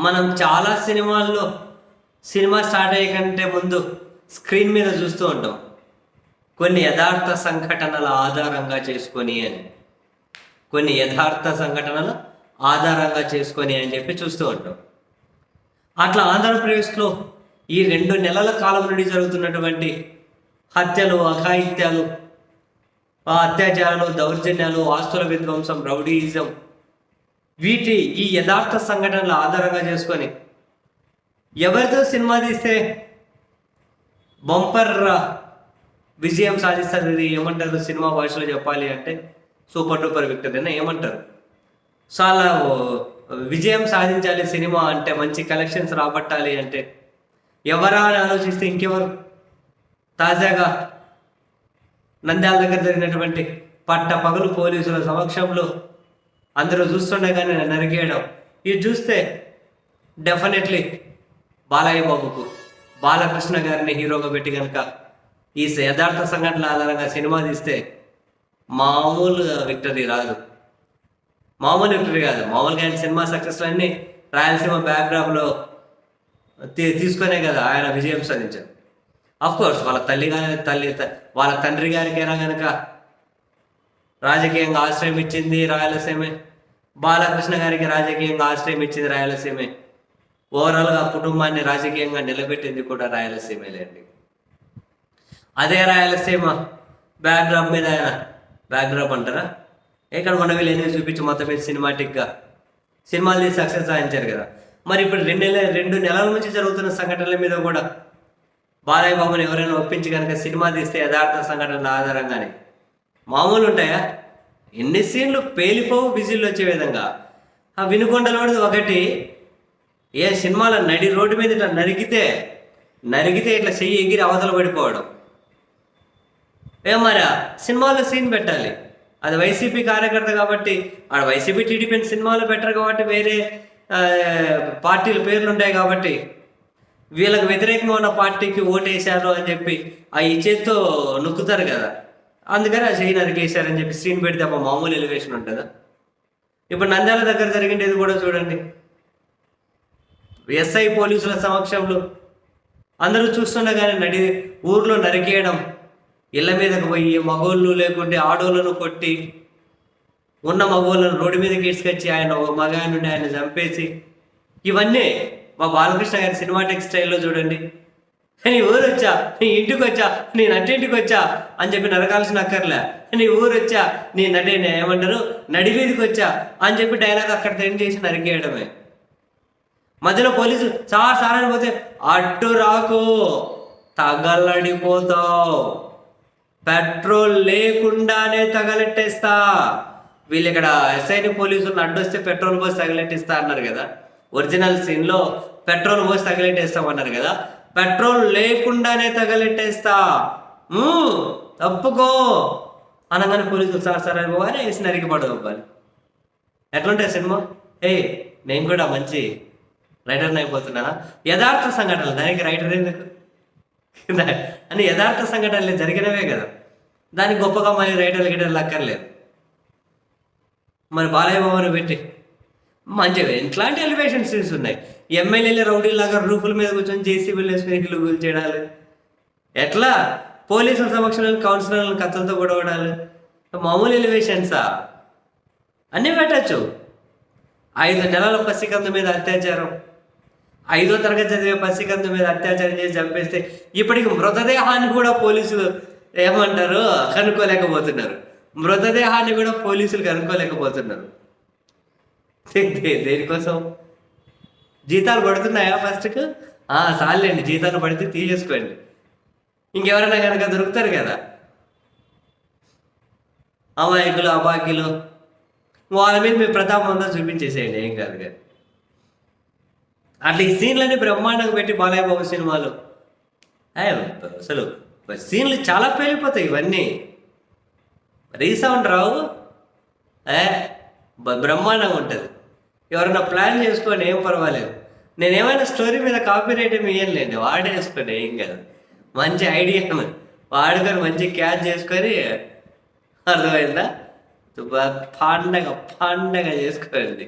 మనం చాలా సినిమాల్లో సినిమా స్టార్ట్ అయ్యే కంటే ముందు స్క్రీన్ మీద చూస్తూ ఉంటాం. కొన్ని యథార్థ సంఘటనల ఆధారంగా చేసుకొని అని. కొన్ని యథార్థ సంఘటనలు ఆధారంగా చేసుకొని అని చెప్పి చూస్తూ ఉంటాం. అట్లా ఆంధ్రప్రదేశ్లో ఈ రెండు నెలల కాలం నుండి జరుగుతున్నటువంటి హత్యలు అఘాయిత్యాలు అత్యాచారాలు దౌర్జన్యాలు ఆస్తుల విధ్వంసం రౌడీయిజం వీటి ఈ యథార్థ సంఘటనల ఆధారంగా చేసుకొని ఎవరితో సినిమా తీస్తే బంపర్ విజయం సాధిస్తారు ఇది ఏమంటారు? సినిమా భాషలో చెప్పాలి అంటే సూపర్ డూపర్ విక్టర్ అయినా ఏమంటారు? చాలా విజయం సాధించాలి సినిమా అంటే మంచి కలెక్షన్స్ రాబట్టాలి అంటే ఎవరా అని ఆలోచిస్తే ఇంకెవరు? తాజాగా నంద్యాల దగ్గర జరిగినటువంటి పట్ట పగలు పోలీసుల సమక్షంలో అందరూ చూస్తుండగానే నరికేయడం. ఇది చూస్తే డెఫినెట్లీ బాలయ్య బాబుకు బాలకృష్ణ గారిని హీరోగా పెట్టి కనుక ఈ యథార్థ సంఘటనల ఆధారంగా సినిమా తీస్తే మామూలుగా విక్టరీ రాదు. మామూలు విక్టరీ కాదు. మామూలుగా ఆయన సినిమా సక్సెస్ అన్ని రాయలసీమ బ్యాక్డ్రాప్లో తీ- తీసుకునే కదా ఆయన విజయం సాధించారు. అఫ్ కోర్స్ వాళ్ళ తల్లి గారి తల్లి వాళ్ళ తండ్రి గారికైనా కనుక రాజకీయంగా ఆశ్రయం ఇచ్చింది రాయలసీమే. బాలకృష్ణ గారికి రాజకీయంగా ఆశ్రయం ఇచ్చింది రాయలసీమే. ఓవరాల్గా కుటుంబాన్ని రాజకీయంగా నిలబెట్టింది కూడా రాయలసీమేలేండి అదే రాయలసీమ బ్యాక్డ్రాప్ మీద ఆయన బ్యాక్డ్రాప్ అంటారా? ఇక్కడ మన వీళ్ళు ఎందుకు చూపించి మొత్తం మీద సినిమాటిక్గా? సినిమాలు తీసి సక్సెస్ సాధించారు కదా. మరి ఇప్పుడు రెండు నెలల రెండు నెలల నుంచి జరుగుతున్న సంఘటనల మీద కూడా బాలయ్య బాబుని ఎవరైనా ఒప్పించి కనుక సినిమా తీస్తే యథార్థ సంఘటనల ఆధారంగానే. మామూలు ఉంటాయా? ఎన్ని సీన్లు పేలిపోవు బిజీలు వచ్చే విధంగా. ఆ వినుకొండలోది ఒకటి ఏ సినిమాలో నడి రోడ్డు మీద ఇట్లా నరికితే నరికితే ఇట్లా చెయ్యి ఎగిరి అవతల పడిపోవడం. ఏం మరి సినిమాలో సీన్ పెట్టాలి. అది వైసీపీ కార్యకర్త కాబట్టి ఆడ వైసీపీ టీడీపీ సినిమాలో పెట్టరు కాబట్టి వేరే పార్టీల పేర్లు ఉంటాయి కాబట్టి వీళ్ళకి వ్యతిరేకంగా ఉన్న పార్టీకి ఓటేశారు అని చెప్పి ఆ ఈ నొక్కుతారు కదా. అందుకని ఆ చెయ్యి నరికేశారని చెప్పి సీన్ పెడితే అప్పుడు మామూలు ఎలివేషన్ ఉంటుందా? ఇప్పుడు నంద్యాల దగ్గర జరిగిండేది కూడా చూడండి. ఎస్ఐ పోలీసుల సమక్షంలో అందరూ చూస్తుండగానే నడి ఊర్లో నరికేయడం ఇళ్ళ మీదకు పోయి మగోళ్ళు లేకుంటే ఆడోళ్ళను కొట్టి ఉన్న మగోళ్ళను రోడ్డు మీదకి తీసుకొచ్చి ఆయన ఒక మగాయనుండి ఆయన చంపేసి ఇవన్నీ మా బాలకృష్ణ గారి సినిమాటిక్ స్టైల్లో చూడండి. నీ ఊరు వచ్చా నీ ఇంటికి వచ్చా నీ నటింటికి వచ్చా అని చెప్పి నరకాల్సిన అక్కర్లే. నీ ఊరు వచ్చా నీ నటి ఏమంటారు? నడివీధికి వచ్చా అని చెప్పి డైలాగ్ అక్కడ తెండి చేసి నరికేయడమే. మధ్యలో పోలీసు సార్ సార్ అని పోతే అడ్డు రాకు తగలడిపోతావు. పెట్రోల్ లేకుండానే తగలెట్టేస్తా. వీళ్ళు ఇక్కడ ఎస్ఐని పోలీసులు అడ్డొస్తే పెట్రోల్ పోసి తగలెట్టిస్తా అన్నారు కదా. ఒరిజినల్ సీన్లో పెట్రోల్ పోసి తగలెట్టేస్తామన్నారు కదా. పెట్రోల్ లేకుండానే తగలెట్టేస్తా. ఊ, తప్పుకో అనగానే పోలీసులు సార్ సార్ అని పోవాలి వేసి నరికి పడదవ్వాలి ఎట్లుంటాయి సినిమా? ఏ నేను కూడా మంచి రైటర్ని అయిపోతున్నానా? యథార్థ సంఘటనలు దానికి రైటర్ ఎందుకు? అని యథార్థ సంఘటనలు జరిగినవే కదా. దానికి గొప్పగా మరి రైటర్లు గిటర్లు అక్కర్లేదు. మరి బాలయ్య బాబుని పెట్టి మంచిగా ఇట్లాంటి ఎలివేషన్ సీన్స్ ఉన్నాయి. ఎమ్మెల్యేలు రౌడీ లాగా రూఫుల మీద కూర్చొని జేసీబీలు వేసుకుని ఇల్లు కూల్చేయడాలు ఎట్లా? పోలీసుల సమక్షంలో కౌన్సిలర్లను కత్తులతో గొడవడాలు. మామూలు ఎలివేషన్సా అన్నీ పెట్టచ్చు. ఐదు నెలల పసికందు మీద అత్యాచారం. ఐదో తరగతి చదివే పసికందు మీద అత్యాచారం చేసి చంపేస్తే ఇప్పటికి మృతదేహాన్ని కూడా పోలీసులు ఏమంటారు? కనుక్కోలేకపోతున్నారు. మృతదేహాన్ని కూడా పోలీసులు కనుక్కోలేకపోతున్నారు. దేనికోసం? జీతాలు పడుతున్నాయా ఫస్ట్కు? చాలండి జీతాలు పడితే తీసేసుకోండి. ఇంకెవరైనా కనుక దొరుకుతారు కదా? అమాయకులు అబాకీలు వాళ్ళ మీద మీ ప్రతాపం అంతా చూపించేసేయండి ఏం కాదు కానీ అట్లా ఈ సీన్లన్నీ బ్రహ్మాండంగా పెట్టి బాలయ్య బాబు సినిమాలు. ఏ, అసలు సీన్లు చాలా పేలిపోతాయి ఇవన్నీ. రీసౌండ్ రావు. బ్రహ్మాండంగా ఉంటుంది. ఎవరైనా ప్లాన్ చేసుకొని ఏం పర్వాలేదు. నేను ఏమైనా స్టోరీ మీద కాపీ రైట్ ఏమి వాడే వాడేసుకోండి ఏం కాదు. మంచి ఐడియా వాడుకొని మంచి క్యాచ్ చేసుకొని అర్థమైందా? పండగ పండగ చేసుకోండి.